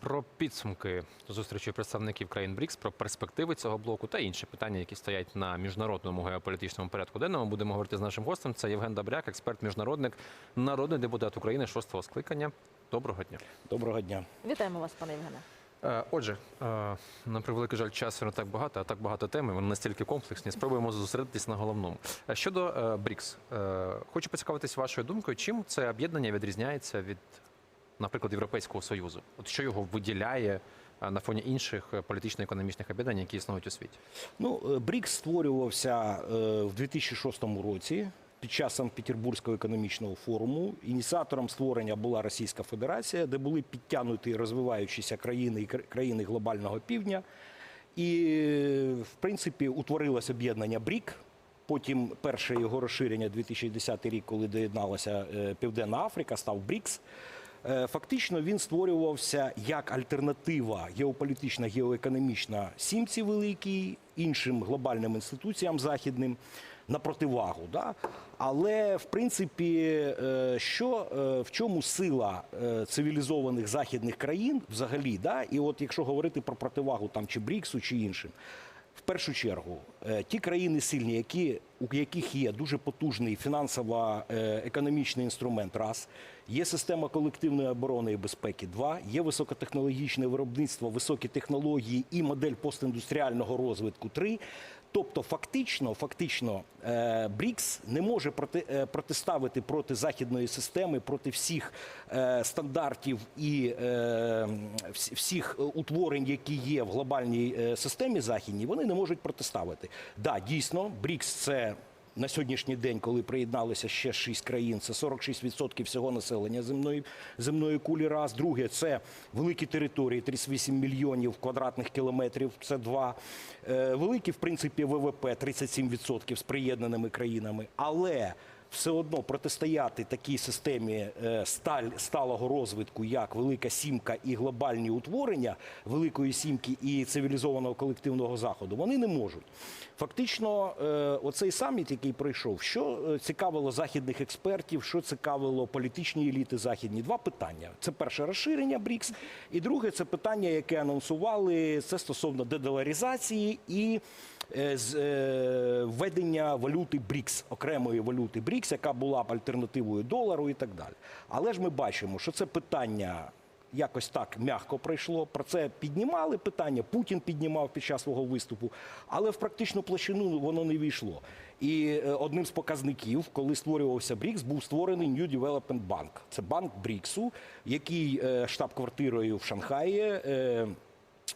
Про підсумки зустрічі представників країн БРІКС, про перспективи цього блоку та інші питання, які стоять на міжнародному геополітичному порядку денному. Будемо говорити з нашим гостем. Це Євген Добряк, експерт, міжнародник, народний депутат України шостого скликання. Доброго дня. Доброго дня. Вітаємо вас, пане Євгене. Е, Отже, е, на превеликий жаль, часу не так багато, а так багато тем. Вони настільки комплексні. Спробуємо зосередитись на головному. Е, Щодо БРІКС, хочу поцікавитись вашою думкою, чим це об'єднання відрізняється від, наприклад, Європейського союзу? От що його виділяє е, на фоні інших е, політично-економічних об'єднань, які існують у світі? Ну, е, БРІКС створювався в 2006 році під час Санкт-Петербурзького економічного форуму. Ініціатором створення була Російська Федерація, де були підтягнуті розвиваючіся країни і країни глобального півдня. І, в принципі, утворилось об'єднання БРІК. Потім перше його розширення 2010 рік, коли доєдналася Південна Африка, став БРІКС. Е, Фактично він створювався як альтернатива геополітична, геоекономічна сімці великій, іншим глобальним інституціям західним на противагу. Да? Але в принципі, е, що е, в чому сила цивілізованих західних країн взагалі? Да? І от якщо говорити про противагу там чи БРІКСу, чи іншим. В першу чергу, е, ті країни сильні, які, у яких є дуже потужний фінансово-економічний інструмент, раз, є система колективної оборони і безпеки, два, є високотехнологічне виробництво, високі технології і модель постіндустріального розвитку, три. Тобто, фактично, фактично, е, БРІКС не може проти, е, протиставити проти західної системи, проти всіх е, стандартів і всіх утворень, які є в глобальній системі західній, вони не можуть протиставити. Да, дійсно, БРІКС це. На сьогоднішній день, коли приєдналися ще шість країн, це 46% всього населення земної, земної кулі. Раз друге це великі території, 38 мільйонів квадратних кілометрів. Це два Е, великі, в принципі, ВВП 37% з приєднаними країнами, але все одно протистояти такій системі е, сталь сталого розвитку, як Велика Сімка і глобальні утворення Великої Сімки і цивілізованого колективного заходу, вони не можуть. Фактично, е, оцей саміт, який пройшов, що е, цікавило західних експертів, що цікавило політичні еліти західні, два питання: це перше розширення БРІКС, і друге це питання, яке анонсували це стосовно дедоларизації і введення валюти БРІКС, окремої валюти БРІКС, яка була б альтернативою долару і так далі. Але ж ми бачимо, що це питання. Якось так м'яко пройшло. Про це піднімали питання. Путін піднімав під час свого виступу, але в практичну площину воно не війшло. І е, одним з показників, коли створювався БРІКС, був створений New Development Bank. Це банк БРІКСу, який е, штаб-квартирою в Шанхаї.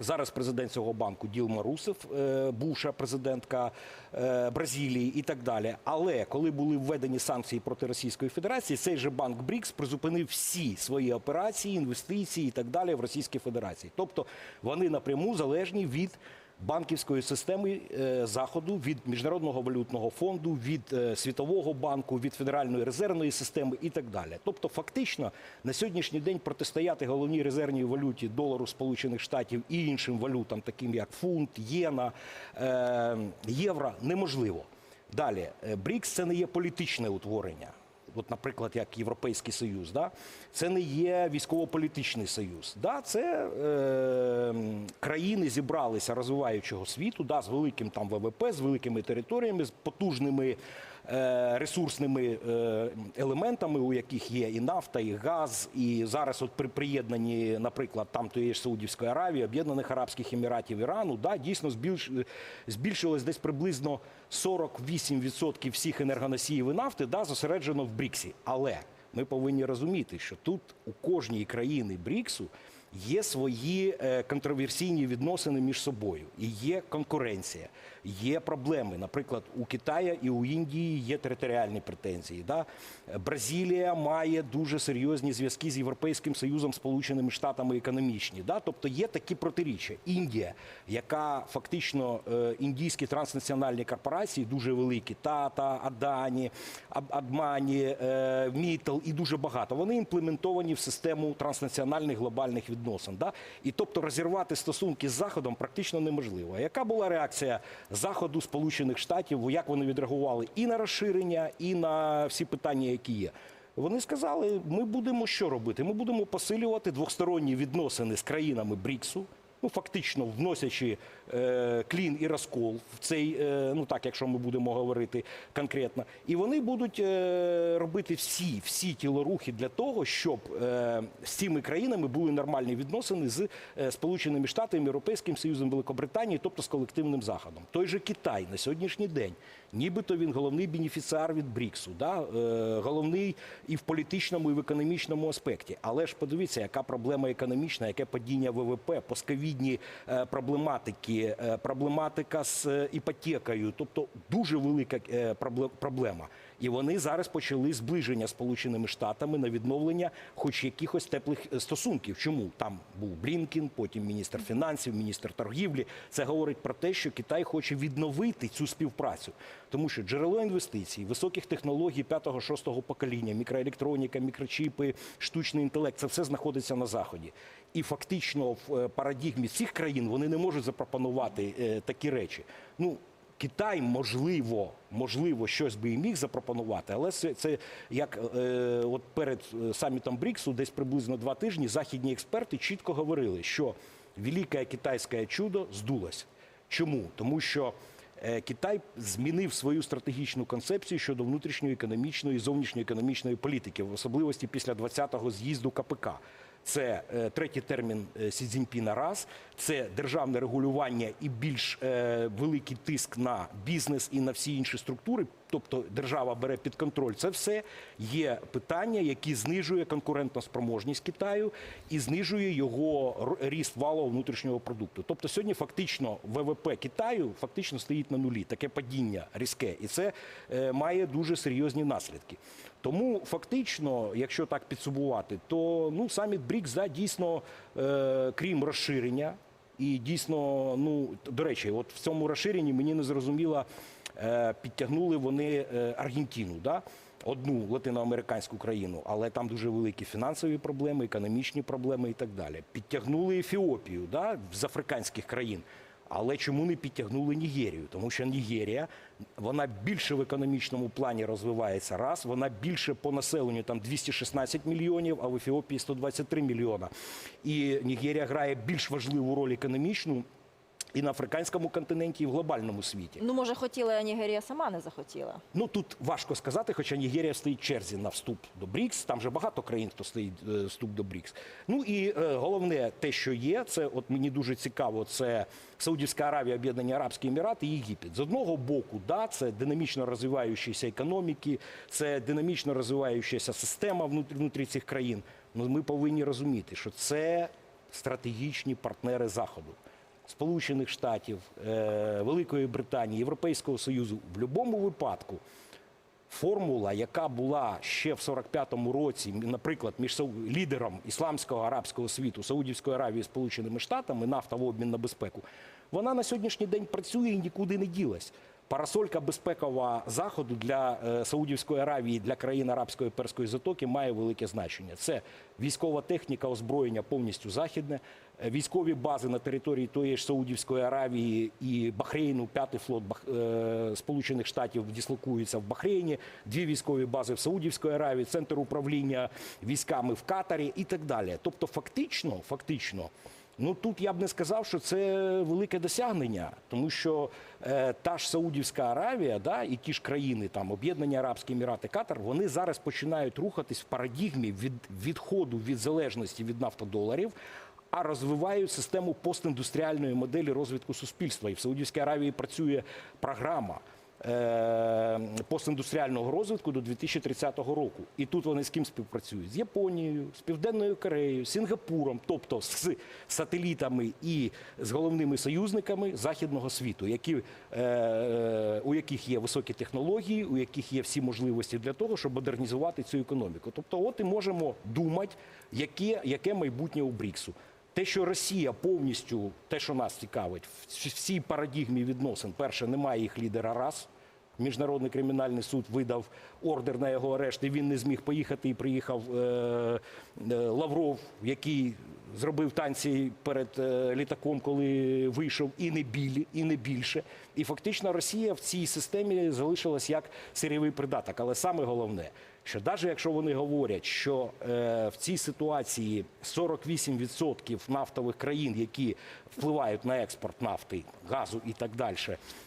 Зараз президент цього банку Ділма Русев, е, бувша президентка е, Бразилії і так далі. Але коли були введені санкції проти Російської Федерації, цей же банк БРІКС призупинив всі свої операції, інвестиції і так далі в Російській Федерації. Тобто вони напряму залежні від банківської системи е, заходу, від міжнародного валютного фонду, від е, світового банку, від федеральної резервної системи і так далі. Тобто, фактично на сьогоднішній день протистояти головній резервній валюті долару Сполучених Штатів і іншим валютам, таким як фунт, єна, е, євро, неможливо. Далі, БРІКС це не є політичне утворення. От, наприклад, як Європейський Союз, да? це не є військово-політичний союз. Да? Це е, країни зібралися розвиваючого світу, да, з великим там ВВП, з великими територіями, з потужними ресурсними е, елементами, у яких є і нафта, і газ, і зараз от при приєднанні, наприклад, там тієї ж Саудівської Аравії, Об'єднаних Арабських Еміратів, Ірану, да, дійсно збільш, збільшилось десь приблизно 48% всіх енергоносіїв і нафти да, зосереджено в БРІКСі. Але ми повинні розуміти, що тут у кожній країни БРІКСу є свої е, контроверсійні відносини між собою, і є конкуренція, є проблеми. Наприклад, у Китая і у Індії є територіальні претензії. Да? Бразилія має дуже серйозні зв'язки з Європейським Союзом, Сполученими Штатами економічні. Да? Тобто є такі протиріччя. Індія, яка фактично е, індійські транснаціональні корпорації дуже великі, Тата, Адані, Адмані, е, Мітл і дуже багато. Вони імплементовані в систему транснаціональних глобальних відносин. Да? І тобто розірвати стосунки з Заходом практично неможливо. Яка була реакція Заходу, Сполучених Штатів, як вони відреагували і на розширення, і на всі питання, які є? Вони сказали, ми будемо що робити? Ми будемо посилювати двосторонні відносини з країнами БРІКСу, ну фактично вносячи клін і розкол в цей, е, ну так, якщо ми будемо говорити конкретно. І вони будуть е, робити всі, всі тілорухи для того, щоб е, з цими країнами були нормальні відносини з е, Сполученими Штатами, Європейським Союзом, Великобританією, тобто з колективним заходом. Той же Китай на сьогоднішній день, нібито він головний бенефіціар від БРІКСу, да? е, головний і в політичному, і в економічному аспекті. Але ж подивіться, яка проблема економічна, яке падіння ВВП, постковідні е, проблематики, е, проблематика з е, іпотекою, тобто дуже велика е, проблема. І вони зараз почали зближення з Сполученими Штатами на відновлення хоч якихось теплих стосунків. Чому там був Блінкін, потім міністр фінансів, міністр торгівлі. Це говорить про те, що Китай хоче відновити цю співпрацю, тому що джерело інвестицій, високих технологій 5-6 покоління, мікроелектроніка, мікрочіпи, штучний інтелект це все знаходиться на заході. І фактично в е, парадігмі цих країн вони не можуть запропонувати е, такі речі. Ну Китай, можливо, можливо, щось би і міг запропонувати, але це, це як е, от перед е, самітом БРІКСу, десь приблизно два тижні, західні експерти чітко говорили, що велике китайське чудо здулось. Чому? Тому що Китай змінив свою стратегічну концепцію щодо внутрішньої економічної і зовнішньої економічної політики, в особливості після 20-го з'їзду КПК. Це е, третій термін е, Сі Цзіньпіна раз, це державне регулювання і більш е, великий тиск на бізнес і на всі інші структури. Тобто держава бере під контроль. Це все є питання, які знижує конкурентну спроможність Китаю і знижує його ріст валового внутрішнього продукту. Тобто сьогодні фактично ВВП Китаю фактично стоїть на нулі. Таке падіння різке, і це е, має дуже серйозні наслідки. Тому фактично, якщо так підсумувати, то ну саміт БРІКС да, дійсно, е, крім розширення, і дійсно, ну до речі, от в цьому розширенні мені не зрозуміло, е, підтягнули вони е, Аргентину, да? одну латиноамериканську країну, але там дуже великі фінансові проблеми, економічні проблеми і так далі. Підтягнули Ефіопію да? з африканських країн. Але чому не підтягнули Нігерію? Тому що Нігерія вона більше в економічному плані розвивається раз, вона більше по населенню там 216 мільйонів, а в Ефіопії 123 мільйона. І Нігерія грає більш важливу роль економічну і на африканському континенті, і в глобальному світі. Ну, може, хотіла, а Нігерія сама не захотіла. Ну тут важко сказати, хоча Нігерія стоїть в черзі на вступ до БРІКС. Там вже багато країн, хто стоїть е, вступ до БРІКС. Ну і е, головне, те, що є, це от мені дуже цікаво. Це Саудівська Аравія, Об'єднані Арабські Емірати і Єгипет. З одного боку, да, це динамічно розвиваючіся економіки, це динамічно розвиваючася система внутрі, внутрі цих країн. Ну ми повинні розуміти, що це стратегічні партнери Заходу. Сполучених Штатів, е, Великої Британії, Європейського Союзу в будь-якому випадку формула, яка була ще в 45-му році, наприклад, між лідером ісламського арабського світу, Саудівської Аравії Сполученими Штатами, нафтовий обмін на безпеку, вона на сьогоднішній день працює і нікуди не ділась. Парасолька безпекова заходу для е, Саудівської Аравії, для країн Арабської Перської затоки має велике значення. Це військова техніка, озброєння повністю західне, військові бази на території тої ж Саудівської Аравії і Бахрейну. П'ятий флот е, Сполучених Штатів дислокується в Бахрейні, дві військові бази в Саудівської Аравії, центр управління військами в Катарі і так далі. Тобто, фактично, фактично. Ну тут я б не сказав, що це велике досягнення, тому що е, та ж Саудівська Аравія, да, і ті ж країни, там Об'єднані Арабські Емірати, Катар, вони зараз починають рухатись в парадігмі від відходу від залежності від нафтодоларів, а розвивають систему постіндустріальної моделі розвитку суспільства. І в Саудівській Аравії працює програма. е, Постіндустріального розвитку до 2030 року, і тут вони з ким співпрацюють? З Японією, з Південною Кореєю, Сінгапуром, тобто з сателітами і з головними союзниками західного світу, які, е, е, у яких є високі технології, у яких є всі можливості для того, щоб модернізувати цю економіку. Тобто, от і можемо думати, яке, яке майбутнє у БРІКСу. Те, що Росія повністю, те, що нас цікавить, в всій парадігмі відносин, перше, немає їх лідера раз. Міжнародний кримінальний суд видав ордер на його арешт, і він не зміг поїхати. І приїхав е, е, Лавров, який зробив танці перед е, літаком, коли вийшов, і не білі, і не більше. І фактично Росія в цій системі залишилась як сирійовий придаток. Але саме головне, що навіть якщо вони говорять, що е, в цій ситуації 48% нафтових країн, які впливають на експорт нафти, газу і так далі,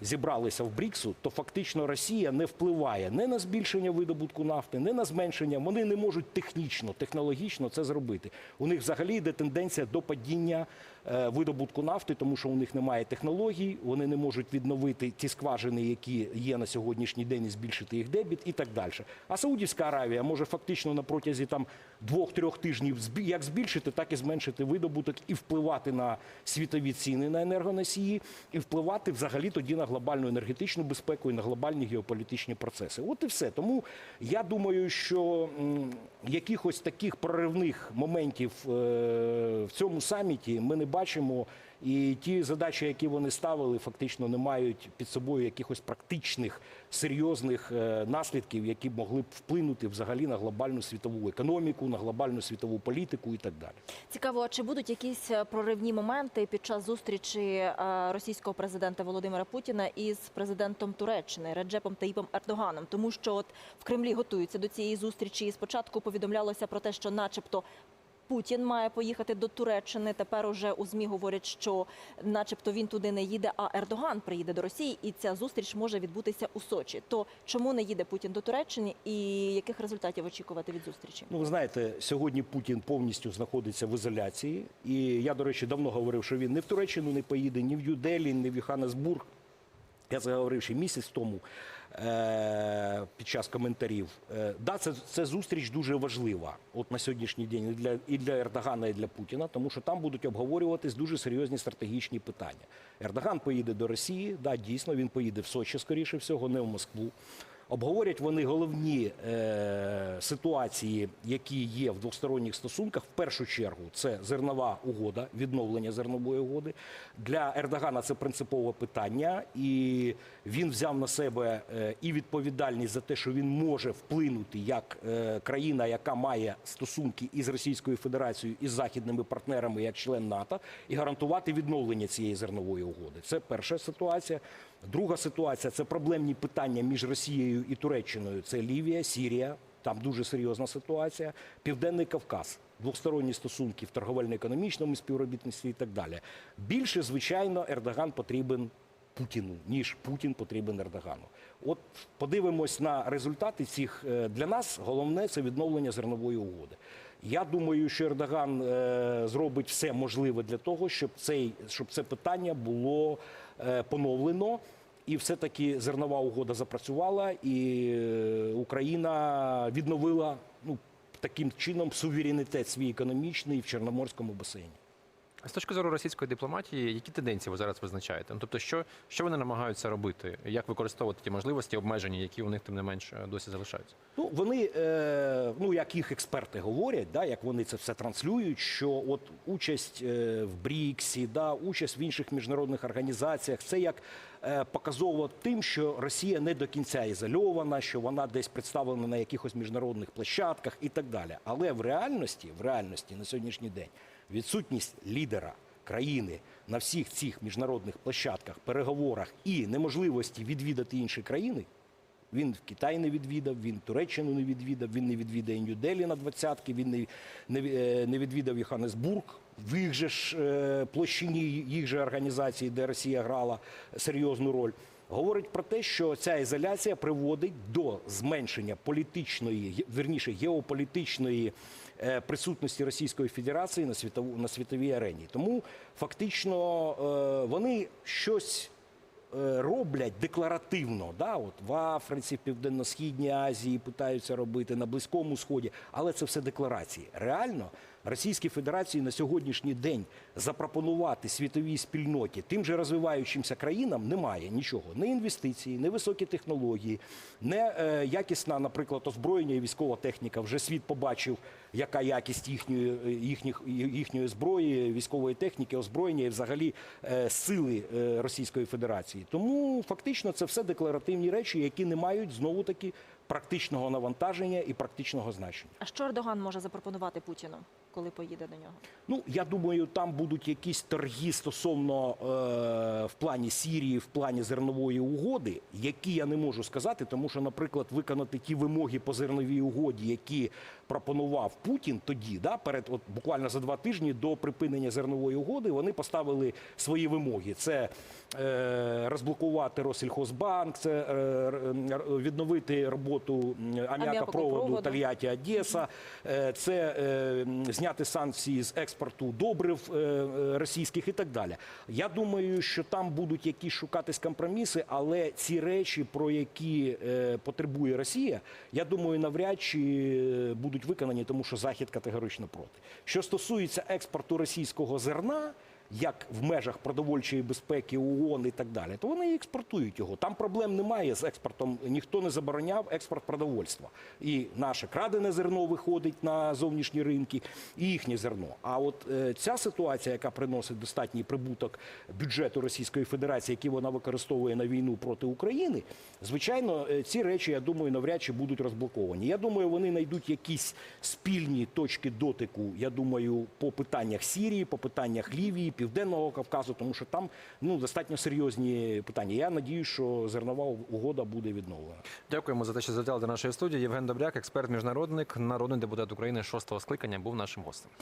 зібралися в БРІКСу, то фактично Росія не впливає не на збільшення видобутку нафти, не на зменшення. Вони не можуть технічно, технологічно це зробити. У них взагалі йде тенденція до падіння е, видобутку нафти, тому що у них немає технологій, вони не можуть відновити ті скважини, які є на сьогоднішній день, і збільшити їх дебіт і так далі. А Саудівська Аравія може фактично на протязі там двох-трьох тижнів як збільшити, так і зменшити видобуток і впливати на світові ціни на енергоносії, і впливати взагалі тоді на глобальну енергетичну безпеку і на глобальні геополітичні процеси. От і все. Тому я думаю, що якихось таких проривних моментів е, в цьому саміті ми не бачимо. І ті задачі, які вони ставили, фактично не мають під собою якихось практичних серйозних е, наслідків, які могли б вплинути взагалі на глобальну світову економіку, на глобальну світову політику і так далі. Цікаво, а чи будуть якісь е, проривні моменти під час зустрічі е, російського президента Володимира Путіна із президентом Туреччини Реджепом Таїпом Ердоганом? Тому що от в Кремлі готуються до цієї зустрічі. І спочатку повідомлялося про те, що, начебто. Путін має поїхати до Туреччини. Тепер уже у змі говорять, що, начебто, він туди не їде, а Ердоган приїде до Росії, і ця зустріч може відбутися у Сочі. То чому не їде Путін до Туреччини, і яких результатів очікувати від зустрічі? Ну, ви знаєте, сьогодні Путін повністю знаходиться в ізоляції. І я, до речі, давно говорив, що він не в Туреччину не поїде, ні в Юделі, ні в Йоханнесбург. Я це говорив ще місяць тому під час коментарів. Е- да, це, це зустріч дуже важлива от на сьогоднішній день і для, і для Ердогана, і для Путіна, тому що там будуть обговорюватись дуже серйозні стратегічні питання. Ердоган поїде до Росії, да, дійсно, він поїде в Сочі, скоріше всього, не в Москву. Обговорять вони головні е, ситуації, які є в двосторонніх стосунках. В першу чергу це зернова угода, відновлення зернової угоди. Для Ердогана це принципове питання, і він взяв на себе е, і відповідальність за те, що він може вплинути як е, країна, яка має стосунки із Російською Федерацією і з західними партнерами, як член НАТО, і гарантувати відновлення цієї зернової угоди. Це перша ситуація. Друга ситуація це проблемні питання між Росією і Туреччиною. Це Лівія, Сірія. Там дуже серйозна ситуація. Південний Кавказ, двосторонні стосунки в торговельно-економічному співробітництві і так далі. Більше, звичайно, Ердоган потрібен Путіну, ніж Путін потрібен Ердогану. От подивимось на результати цих е, для нас. Головне це відновлення зернової угоди. Я думаю, що Ердоган е, зробить все можливе для того, щоб цей щоб це питання було е, поновлено. І все-таки зернова угода запрацювала, і е, Україна відновила ну таким чином суверенітет свій економічний в Чорноморському басейні. З точки зору російської дипломатії, які тенденції ви зараз визначаєте? Ну, тобто, що, що вони намагаються робити? Як використовувати ті можливості, обмеження, які у них тим не менш е, досі залишаються? Ну вони, е, ну як їх експерти говорять, да, як вони це все транслюють, що от участь е, в БРІКСі, да, участь в інших міжнародних організаціях, це як е, показово тим, що Росія не до кінця ізольована, що вона десь представлена на якихось міжнародних площадках і так далі. Але в реальності, в реальності на сьогоднішній день відсутність лідера країни на всіх цих міжнародних площадках, переговорах і неможливості відвідати інші країни. Він в Китай не відвідав, він Туреччину не відвідав, він не відвідає Нью-Делі на двадцятки, він не, не, е, не відвідав Йоханнесбург в їх же ж е, площині, їх же організації, де Росія грала серйозну роль. Говорить про те, що ця ізоляція приводить до зменшення політичної, вірніше геополітичної присутності Російської Федерації на світову на світовій арені. Тому фактично е, вони щось е, роблять декларативно, да, от в Африці, в Південно-Східній Азії питаються робити на Близькому Сході, але це все декларації. Реально Російській Федерації на сьогоднішній день запропонувати світовій спільноті тим же розвиваючимся країнам немає нічого. Не інвестиції, не високі технології, не е, якісна, наприклад, озброєння і військова техніка. Вже світ побачив, яка якість їхньої, їхніх, їхньої зброї, військової техніки, озброєння і взагалі е, сили е, Російської Федерації. Тому фактично це все декларативні речі, які не мають знову таки практичного навантаження і практичного значення. А що Ердоган може запропонувати Путіну, коли поїде до нього? Ну, я думаю, там будуть якісь торги стосовно е, в плані Сірії, в плані зернової угоди, які я не можу сказати, тому що, наприклад, виконати ті вимоги по зерновій угоді, які пропонував Путін тоді, да, перед от буквально за два тижні до припинення зернової угоди, вони поставили свої вимоги. Це е, розблокувати Россельхозбанк, це е, відновити роботу аміакопроводу. Тольятті Одеса, е, це е, зняти санкції з експорту добрив е, е, російських і так далі. Я думаю, що там будуть якісь шукатись компроміси, але ці речі, про які е, потребує Росія, я думаю, навряд чи е, будуть виконані, тому що Захід категорично проти. Що стосується експорту російського зерна. Як в межах продовольчої безпеки ООН і так далі, то вони і експортують його. Там проблем немає з експортом. Ніхто не забороняв експорт продовольства. І наше крадене зерно виходить на зовнішні ринки, і їхнє зерно. А от е, ця ситуація, яка приносить достатній прибуток бюджету Російської Федерації, який вона використовує на війну проти України, звичайно, е, ці речі, я думаю, навряд чи будуть розблоковані. Я думаю, вони знайдуть якісь спільні точки дотику. Я думаю, по питаннях Сірії, по питаннях Лівії, Південного Кавказу, тому що там ну достатньо серйозні питання. Я надію, що зернова угода буде відновлена. Дякуємо за те, що завітали до нашої студії. Євген Добряк, експерт, міжнародник, народний депутат України шостого скликання, був нашим гостем.